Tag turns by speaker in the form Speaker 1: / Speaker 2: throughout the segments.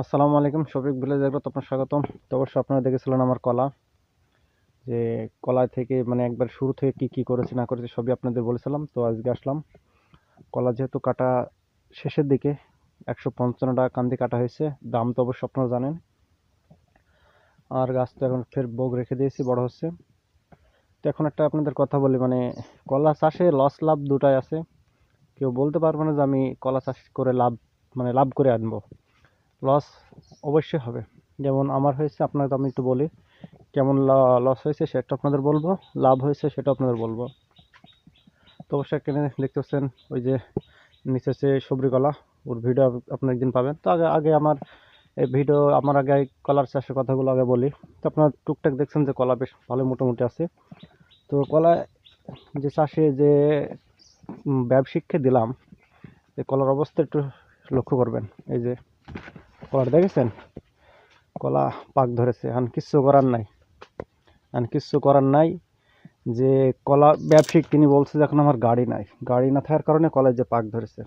Speaker 1: আসসালামু আলাইকুম, শফিক ভিলেজ এগ্রোতে আপনার স্বাগতম। তো অবশ্যই আপনারা দেখেছিলেন আমার কলা, যে কলা থেকে মানে একবার শুরু থেকে কি কি করেছি, না করেছি সবই আপনাদের বলেছিলাম। তো আজকে আসলাম, কলা যেহেতু কাটা শেষের দিকে, একশো পঞ্চান্ন টাকা কান্দি কাটা হয়েছে, দাম তো অবশ্যই আপনারা জানেন। আর গাছ তো এখন ফের বোগ রেখে দিয়েছি, বড় হচ্ছে। তো এখন একটা আপনাদের কথা বলি মানে কলা চাষে লস লাভ দুটাই আছে। কেউ বলতে পারবে না যে আমি কলা চাষ করে লাভ মানে লাভ করে আনব। লস অবশ্যই হবে। যেমন আমার হয়েছে আপনাকে আমি একটু বলি কেমন লস হয়েছে সেটা আপনাদের বলব লাভ হয়েছে সেটা আপনাদের বলব। তো অবশ্যই এখানে দেখতে পাচ্ছেন ওই যে নিচে হচ্ছে সবরি কলা ওর ভিডিও আপনি একদিন পাবেন। তো আগে আগে আমার এই ভিডিও আমার আগে কলার চাষের কথাগুলো আগে বলি। তো আপনারা টুকটাক দেখছেন যে কলা বেশ ভালো মোটামুটি আছে। তো কলা যে চাষে যে উম, ব্যবসায়িককে দিলাম এই কলার অবস্থা একটু লক্ষ্য করবেন। এই যে কলার দেখেছেন? কলা পাক ধরেছে। এখন কিচ্ছু করার নাই। এখন কিচ্ছু করার নাই যে কলা ব্যবসায়িক তিনি বলছে যে এখন আমার গাড়ি নাই। গাড়ি না থাকার কারণে কলায় যে পাক ধরেছে।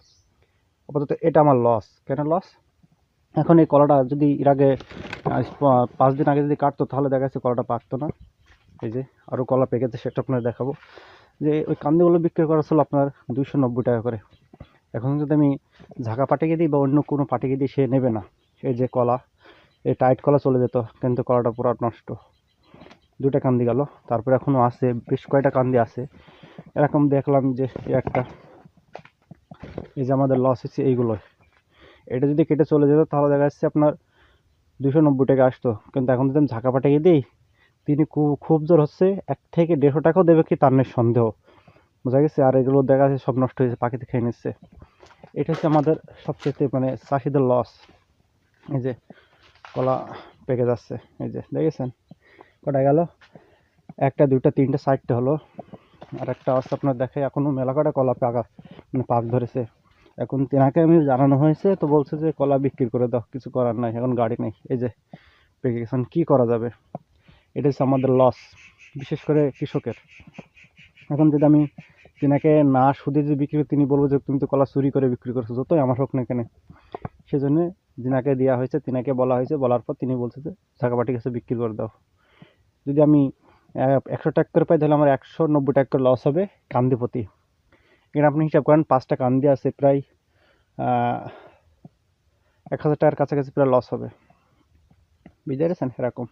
Speaker 1: আপাতত এটা আমার লস কেন লস এখন এই কলাটা যদি এর আগে পাঁচ দিন আগে যদি কাটতো, তাহলে দেখা যাচ্ছে কলাটা পাকতো না। এই যে আরও কলা পেকেছে সেটা আপনার দেখাবো। যে ওই কান্দিগুলো বিক্রি করা ছিল আপনার দুশো টাকা করে। এখন যদি আমি ঝাঁকা পাটিকে দিই বা অন্য কোনো পাটিকে দিই, সে নেবে না। এই যে কলা, এই টাইট কলা চলে যেত, কিন্তু কলাটা পুরো নষ্ট। দুটা কান্দি গেল, তারপরে এখনও আছে, বেশ কয়টা কান্দি আছে। এরকম দেখলাম যে একটা, এই যে আমাদের লস হচ্ছে এইগুলোই। এটা যদি কেটে চলে যেত, তাহলে দেখা যাচ্ছে আপনার দুশো নব্বই টাকা আসতো। কিন্তু এখন যদি আমি ঝাঁকা পাটিকে দিই, তিনি খুব খুব জোর হচ্ছে, এক থেকে দেড়শো টাকাও দেবে কি তার নেই সন্দেহ বোঝা গেছে? আর এগুলো দেখা যাচ্ছে সব নষ্ট হয়েছে, পাখিতে খেয়ে নিচ্ছে। এটা হচ্ছে আমাদের সবচেয়ে মানে চাষিদের লস এই যে কলা পেকে যাচ্ছে, এই যে দেখেছেন? কটা গেল? একটা, দুইটা, তিনটা, চারটে হলো। আর একটা আছে আপনার দেখে এখনও মেলা কটা কলা পাকা মানে পাক ধরেছে। এখন তেনাকে আমি জানানো হয়েছে, তো বলছে যে কলা বিক্রি করে দাও, কিছু করার নাই, এখন গাড়ি নেই। এই যে পেকে গেছেন কী করা যাবে? এটা হচ্ছে আমাদের লস বিশেষ করে কৃষকের। এখন যদি আমি তিনাকে না সুদে যদি বিক্রি করি তিনি বলব যে, তুমি তো কলা চুরি করে বিক্রি করছ, যতই আমার হোক না কেন। সেজন্য যিনাকে দেওয়া হয়েছে, তিনাকে বলা হয়েছে। বলার পর তিনি বলছে যে ছাকাপাটি কাছে বিক্রি করে দাও। যদি আমি একশো টাকা করে পাই, তাহলে আমার একশো নব্বই টাকা করে লস হবে কান্দি প্রতি এখানে আপনি হিসাব করেন, পাঁচটা কান্দি আছে প্রায় এক হাজার টাকার কাছাকাছি প্রায় লস হবে। বুঝতে পেরেছেন? এরকম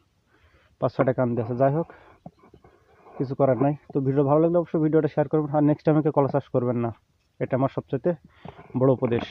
Speaker 1: পাঁচ ছটা কান্দি আছে। যাই হোক কিছু করার নাই। তো ভিডিও ভালো লাগলে অবশ্যই ভিডিওটা শেয়ার করবেন। আর নেক্সট টাইম কলা চাষ করবেন না, এটা আমার সবচেয়ে বড় উপদেশ।